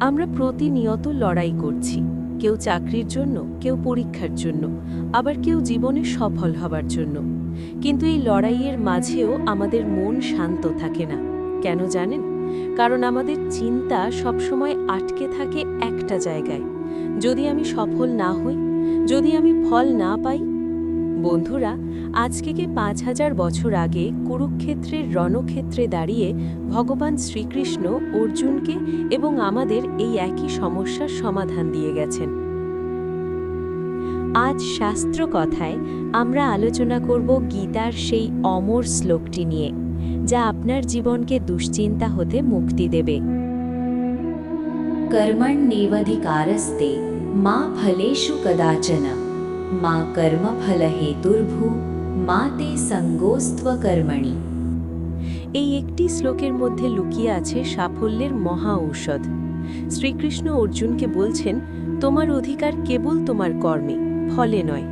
আমরা প্রতিনিয়ত লড়াই করছি। কেউ চাকরির জন্য, কেউ পরীক্ষার জন্য, আবার কেউ জীবনে সফল হবার জন্য। কিন্তু এই লড়াইয়ের মাঝেও আমাদের মন শান্ত থাকে না। কেন জানেন? কারণ আমাদের চিন্তা সবসময় আটকে থাকে একটা জায়গায়। যদি আমি সফল না হই, যদি আমি ফল না পাই বন্ধুরা, আজকে পাঁচ হাজার বছর আগে কুরুক্ষেত্রের রণক্ষেত্রে দাঁড়িয়ে ভগবান শ্রীকৃষ্ণ অর্জুনকে এবং আমাদের এই একই সমস্যার সমাধান দিয়ে গেছেন? আজ শাস্ত্র কথায় আমরা আলোচনা করব গীতার সেই অমর শ্লোকটি নিয়ে, যা আপনার জীবনকে দুশ্চিন্তা হতে মুক্তি দেবে। কর্মণ্যেবাধিকারস্তে মা ফলেশু কদাচনা। मा কর্মফলহেতুর্ভু মা তে সঙ্গোস্ত্ব কর্মণি এই একটি শ্লোকের মধ্যে লুকিয়ে আছে সাফল্যের মহা ঔষধ। শ্রীকৃষ্ণ অর্জুনকে বলছেন, তোমার অধিকার কেবল তোমার কর্মে, ফলে নয়।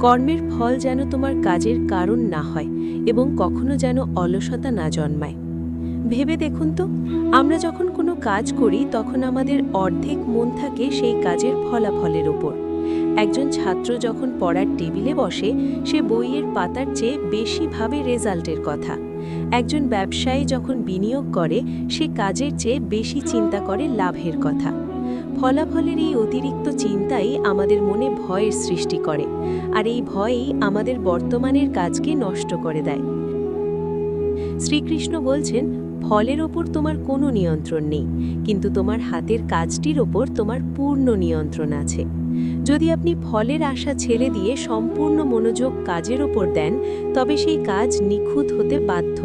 কর্মের ফল যেন তোমার কাজের কারণ না হয় এবং কখনো যেন অলসতা না জন্মায়। ভেবে দেখুন তো, আমরা যখন কোনো কাজ করি তখন আমাদের অর্ধেক মন থাকে সেই কাজের ফলাফলের ওপর। একজন ছাত্র যখন পড়ার টেবিলে বসে, সে বইয়ের পাতার চেয়ে বেশি ভাবে রেজাল্টের কথা। একজন ব্যবসায়ী যখন বিনিয়োগ করে, সে কাজের চেয়ে বেশি চিন্তা করে লাভের কথা। ফলাফলের এই অতিরিক্ত চিন্তাই আমাদের মনে ভয়ের সৃষ্টি করে, আর এই ভয়ই আমাদের বর্তমানের কাজকে নষ্ট করে দেয়। শ্রীকৃষ্ণ বলছেন, ফলের ওপর তোমার কোনো নিয়ন্ত্রণ নেই, কিন্তু তোমার হাতের কাজটির ওপর তোমার পূর্ণ নিয়ন্ত্রণ আছে। যদি আপনি ফলের আশা ছেড়ে দিয়ে সম্পূর্ণ মনোযোগ কাজের ওপর দেন, তবে সেই কাজ নিখুঁত হতে বাধ্য।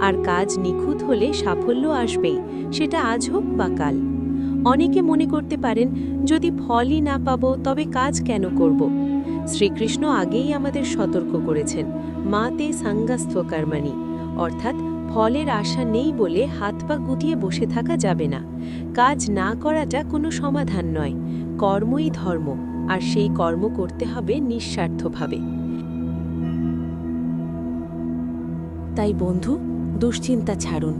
আর কাজ নিখুঁত হলে সাফল্য আসবেই, সেটা আজ হোক বা কাল। অনেকে মনে করতে পারেন, যদি ফলই না পাবো, তবে কাজ কেন করব? শ্রীকৃষ্ণ আগেই আমাদের সতর্ক করেছেন, মাতে সাঙ্গাস্থ কর্মাণী অর্থাৎ, ফলের আশা নেই বলে হাত পা গুটিয়ে বসে থাকা যাবে না। কাজ না করাটা কোনো সমাধান নয়, কর্মই ধর্ম। আর সেই কর্ম করতে হবে নিঃস্বার্থভাবে। তাই বন্ধু, দুশ্চিন্তা ছাড়ুন।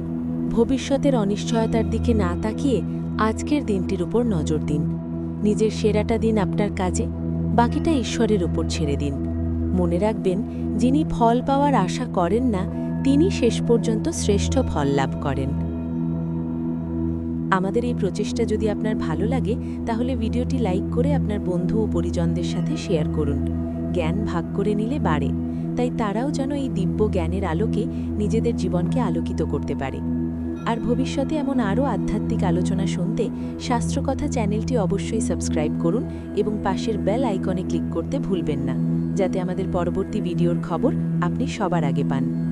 ভবিষ্যতের অনিশ্চয়তার দিকে না তাকিয়ে আজকের দিনটির উপর নজর দিন। নিজের সেরাটা দিন আপনার কাজে, বাকিটা ঈশ্বরের উপর ছেড়ে দিন। মনে রাখবেন, যিনি ফল পাওয়ার আশা করেন না, তিনি শেষ পর্যন্ত শ্রেষ্ঠ ফল লাভ করেন। আমাদের এই প্রচেষ্টা যদি আপনার ভালো লাগে, তাহলে ভিডিওটি লাইক করে আপনার বন্ধু ও পরিজনদের সাথে শেয়ার করুন। জ্ঞান ভাগ করে নিলে বাড়ে। তাই তারাও যেন এই দিব্য জ্ঞানের আলোকে নিজেদের জীবনকে আলোকিত করতে পারে। আর ভবিষ্যতে এমন আরও আধ্যাত্মিক আলোচনা শুনতে, শাস্ত্রকথা চ্যানেলটি অবশ্যই সাবস্ক্রাইব করুন এবং পাশের বেল আইকনে ক্লিক করতে ভুলবেন না, যাতে আমাদের পরবর্তী ভিডিওর খবর আপনি সবার আগে পান।